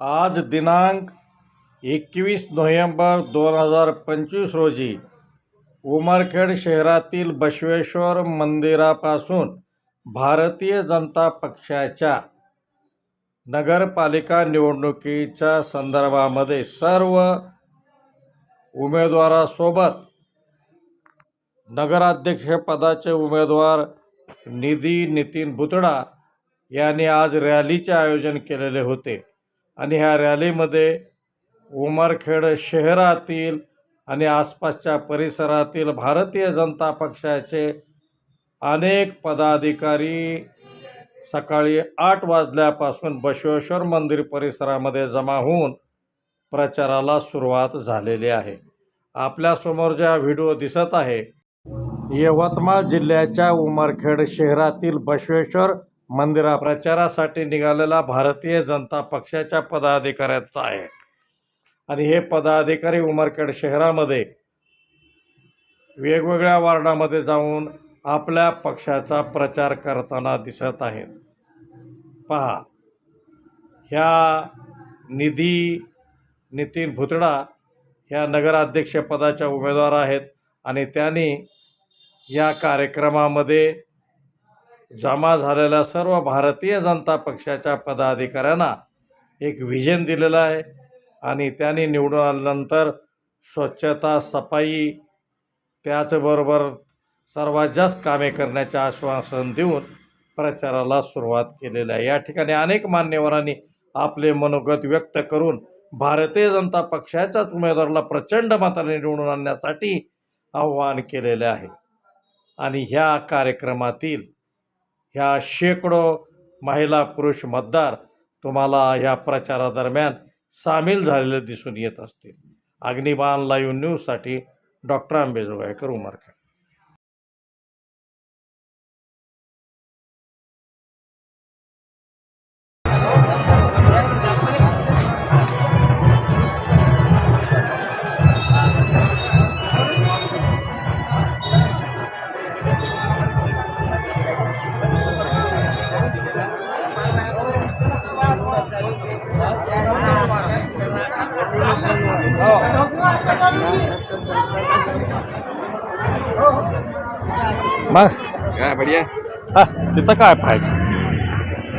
आज दिनांक एकवीस नोव्हेंबर दोन हजार पंचवीस रोजी उमरखेड शहरातील बसवेश्वर मंदिरापासून भारतीय जनता पक्षाच्या नगरपालिका निवडणुकीच्या संदर्भामध्ये सर्व उमेदवारासोबत नगराध्यक्षपदाचे उमेदवार निधी नितीन भुतडा यांनी आज रॅलीचे आयोजन केलेले होते. आणि ह्या रॅलीमध्ये उमरखेड शहरातील आणि आसपासच्या परिसरातील भारतीय जनता पक्षाचे अनेक पदाधिकारी सकाळी आठ वाजल्यापासून बसवेश्वर मंदिर परिसरामध्ये जमा होऊन प्रचाराला सुरुवात झालेली आहे. आपल्यासमोर ज्या व्हिडिओ दिसत आहे यवतमाळ जिल्ह्याच्या उमरखेड शहरातील बसवेश्वर मंदिरा प्रचारासाठी निघालेला भारतीय जनता पक्षाच्या पदाधिकाऱ्याचा आहे. आणि हे पदाधिकारी उमरखेड शहरामध्ये वेगवेगळ्या वार्डामध्ये जाऊन आपल्या पक्षाचा प्रचार करताना दिसत आहेत. पहा ह्या निधी नितीन भुतडा ह्या नगराध्यक्षपदाच्या उमेदवार आहेत आणि त्यांनी या कार्यक्रमामध्ये जमा झालेल्या सर्व भारतीय जनता पक्षाच्या पदाधिकाऱ्यांना एक व्हिजन दिलेलं आहे आणि त्यांनी निवडून आल्यानंतर स्वच्छता सफाई त्याचबरोबर सर्वात जास्त कामे करण्याचे आश्वासन देऊन प्रचाराला सुरुवात केलेली आहे. या ठिकाणी अनेक मान्यवरांनी आपले मनोगत व्यक्त करून भारतीय जनता पक्षाच्याच उमेदवाराला प्रचंड मताने निवडून आणण्यासाठी आव्हान केलेले आहे. आणि ह्या कार्यक्रमातील ह्या शेकडो महिला पुरुष मतदार तुम्हाला ह्या प्रचारादरम्यान सामील झालेले दिसून येत असतील. अग्निबाण लाईव्ह न्यूजसाठी डॉक्टर आंबेजोगाईकर उमरखेड. मग काय बढिया? हा तिथं काय पाहिजे